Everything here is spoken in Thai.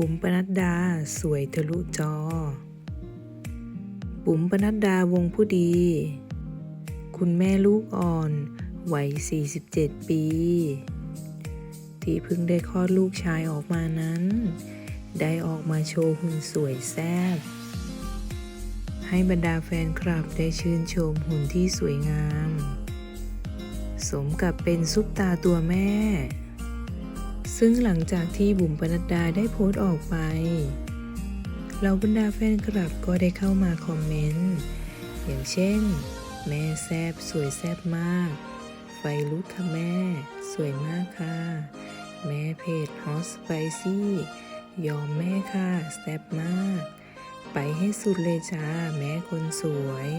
บุ๋มปนัดดา สวยทะลุจอ บุ๋มปนัดดาวงผู้ดี คุณแม่ลูกอ่อน วัย 47 ปี ที่เพิ่งได้คลอดลูกชายออกมานั้น ได้ออกมาโชว์หุ่นสวยแซ่บ ให้บรรดาแฟนคลับได้ชื่นชมหุ่นที่สวยงาม สมกับเป็นซุปตาตัวแม่ ซึ่งหลังจากที่บุ๋มปนัดดาได้โพสต์ออกไปเหล่าบรรดาแฟนคลับก็ได้เข้ามาคอมเมนต์ อย่างเช่น แม่แซบสวยแซบมาก ไฟลุกค่ะแม่ สวยมากค่ะ แม่เพจฮอสไปซี่ ยอมแม่ค่ะ แซบมาก ไปให้สุดเลยจ้า แม่คนสวย